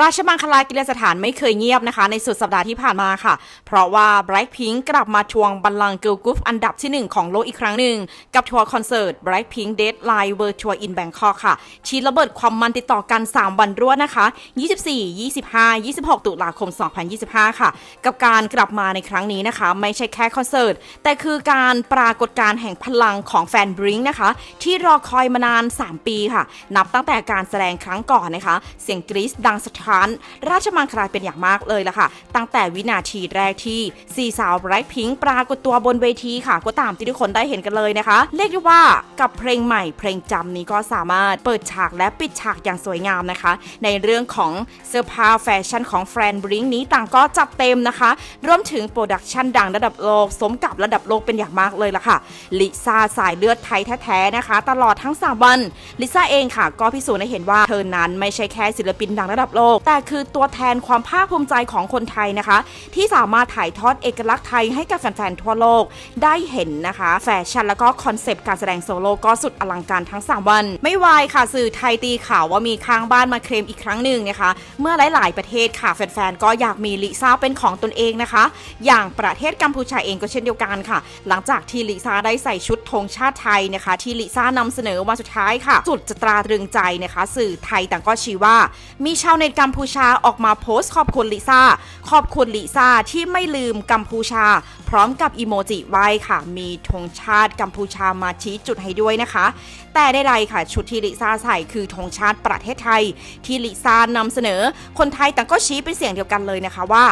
ราชมังคลากีฬาสถานไม่เคยเงียบนะคะ ในสุดสัปดาห์ที่ผ่านมาค่ะ เพราะว่า Blackpink กลับมาทวงบัลลังก์เกิ l ลก o ุ p อันดับที่ 1 ของโลกอีกครั้งหนึ่ง กับทัวร์คอนเสิร์ต Blackpink Deadline World Tour in Bangkok ค่ะที่ระเบิดความมันติดต่อกัน 3 วันรวดนะคะ 24 25 26 ตุลาคม 2025 ค่ะ กับการกลับมาในครั้งนี้นะคะ ไม่ใช่แค่คอนเสิร์ต แต่คือการปรากฏการแห่งพลังของแฟนบริงนะคะ ที่รอคอยมานาน 3 ปีค่ะ นับตั้งแต่การแสดงครั้งก่อนนะคะ เสียงกรี๊ดดังสะท้านราชมังคลาเป็นอย่างมากเลยล่ะค่ะ ตั้งแต่วินาทีแรกที่สี่สาวไบรท์พิงปรากฏตัวบนเวทีค่ะ ก็ตามที่ทุกคนได้เห็นกันเลยนะคะ เรียกได้ว่ากับเพลงใหม่เพลงจำนี้ก็สามารถเปิดฉากและปิดฉากอย่างสวยงามนะคะ ในเรื่องของเสื้อผ้าแฟชั่นของแฟนบริงนี้ต่างก็จัดเต็มนะคะ รวมถึงโปรดักชันดังระดับโลก สมกับระดับโลกเป็นอย่างมากเลยล่ะค่ะลิซ่าสายเลือดไทยแท้ๆนะคะ ตลอดทั้งสามวันลิซ่าเองค่ะ ก็พิสูจน์ให้เห็นว่าเธอนั้นไม่ใช่แค่ศิลปินดังระดับโลกแต่คือตัวแทนความภาคภูมิใจของคนไทยนะคะ ที่สามารถถ่ายทอดเอกลักษณ์ไทยให้กับแฟนๆทั่วโลกได้เห็นนะคะ แฟชั่นแล้วก็คอนเซปต์การแสดงโซโล่ก็สุดอลังการทั้ง 3 วัน ไม่วายค่ะสื่อไทยตีข่าวว่ามีข้างบ้านมาเคลมอีกครั้งหนึ่งนะคะ เมื่อหลายๆประเทศค่ะแฟนๆก็อยากมีลิซ่าเป็นของตนเองนะคะ อย่างประเทศกัมพูชาเองก็เช่นเดียวกันค่ะ หลังจากที่ลิซ่าได้ใส่ชุดธงชาติไทยนะคะ ที่ลิซ่านำเสนอวันสุดท้ายค่ะ สุดจะตราตรึงใจนะคะ สื่อไทยต่างก็ชี้ว่า มีชาวเน็ตกัมพูชาออกมาโพสต์ขอบคุณลิซ่า ขอบคุณลิซ่าที่ไม่ลืมกัมพูชา พร้อมกับอีโมจิไว้ค่ะ มีธงชาติกัมพูชามาชี้จุดให้ด้วยนะคะ แต่ใดๆค่ะ ชุดที่ลิซ่าใส่คือธงชาติประเทศไทย ที่ลิซ่านำเสนอ คนไทยต่างก็ชี้เป็นเสียงเดียวกันเลยนะคะว่า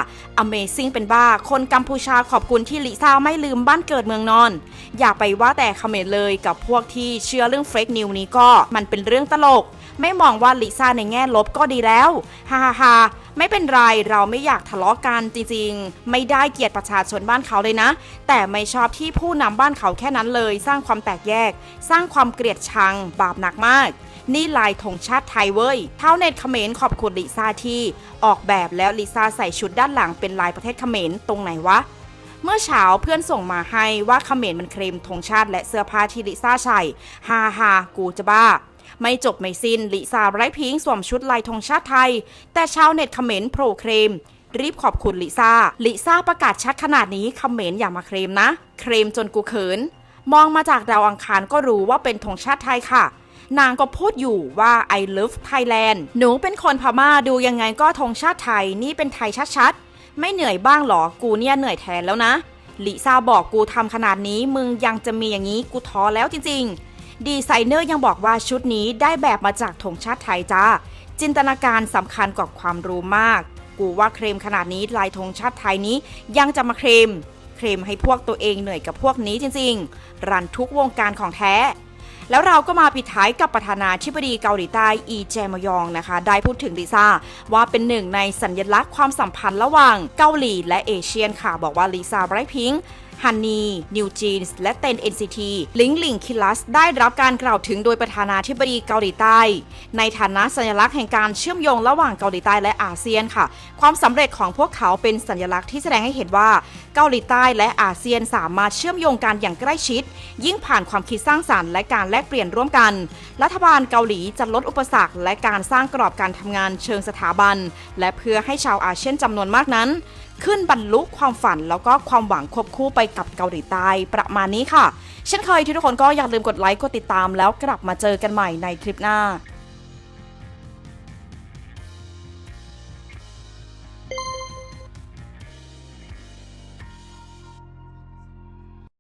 Amazing เป็นบ้า คนกัมพูชาขอบคุณที่ลิซ่าไม่ลืมบ้านเกิดเมืองนอน อย่าไปว่าแต่เขมรเลยกับพวกที่เชื่อเรื่องเฟกนิวนี้ก็มันเป็นเรื่องตลก ไม่มองว่าลิซ่าในแง่ลบก็ดีแล้วฮ่าฮ่าไม่เป็นไรเราไม่อยากทะเลาะกันจริงๆ ไม่ได้เกลียดประชาชนบ้านเขาเลยนะ แต่ไม่ชอบที่ผู้นำบ้านเขาแค่นั้นเลย สร้างความแตกแยก สร้างความเกลียดชังบาปหนักมากนี่ลายธงชาติไทยเว้ยเท่าเน็ตเขมรขอบคุณลิซ่าที่ ออกแบบแล้วลิซ่าใส่ชุดด้านหลังเป็นลายประเทศเขมรตรงไหนวะ เมื่อเช้าเพื่อนส่งมาให้ว่าเขมรมันเคลมธงชาติและเสื้อผ้าที่ลิซ่าใส่ฮาฮากูจะบ้า ไม่จบไม่สิ้นลิซ่าไร้พิงสวมชุดลายธงชาติไทย แต่ชาวเน็ตเขมรโปรเคลมรีบขอบคุณลิซ่าลิซ่าประกาศชัดขนาดนี้เขมรอย่ามาเคลมนะ เคลมจนกูเขิน มองมาจากดาวอังคารก็รู้ว่าเป็นธงชาติไทยค่ะนางก็พูดอยู่ว่า I love Thailand หนูเป็นคนพม่าดูยังไงก็ธงชาติไทยนี่เป็นไทยชัดๆ ไม่เหนื่อยบ้างหรอ กูเนี่ยเหนื่อยแทนแล้วนะ ลิซ่าบอกกูทำขนาดนี้มึงยังจะมีอย่างนี้กูท้อแล้วจริงๆ ดีไซเนอร์ยังบอกว่าชุดนี้ได้แบบมาจากธงชาติไทยจ้า จินตนาการสำคัญกว่าความรู้มาก กูว่าเครมขนาดนี้ลายธงชาติไทยนี้ยังจะมาเครม เคลมให้พวกตัวเองเหนื่อยกับพวกนี้จริงๆ รันทุกวงการของแท้แล้วเราก็มาปิดท้ายกับประธานาธิบดีเกาหลีใต้อีเจมยองนะคะ ได้พูดถึงลิซ่า ว่าเป็นหนึ่งในสัญลักษณ์ความสัมพันธ์ระหว่างเกาหลีและเอเชียนค่ะ บอกว่าลิซ่าไบรท์พิงฮันนีนิวจีนส์และเต็น NCT ลิงลิงคิลัสได้รับการกล่าวถึงโดยประธานาธิบดีเกาหลีใต้ ในฐานะสัญลักษณ์แห่งการเชื่อมโยงระหว่างเกาหลีใต้และอาเซียนค่ะ ความสำเร็จของพวกเขาเป็นสัญลักษณ์ที่แสดงให้เห็นว่าเกาหลีใต้และอาเซียนสามารถเชื่อมโยงกันอย่างใกล้ชิด ยิ่งผ่านความคิดสร้างสรรค์และการแลกเปลี่ยนร่วมกัน รัฐบาลเกาหลีจะลดอุปสรรคและการสร้างกรอบการทำงานเชิงสถาบัน และเพื่อให้ชาวอาเซียนจำนวนมากนั้น ขึ้นบรรลุความฝันแล้วก็ความหวังควบคู่ไปกับเกาหลีใต้ประมาณนี้ค่ะ เช่นเคยที่ทุกคนก็อย่าลืมกดไลค์กดติดตามแล้วกลับมาเจอกันใหม่ในคลิปหน้า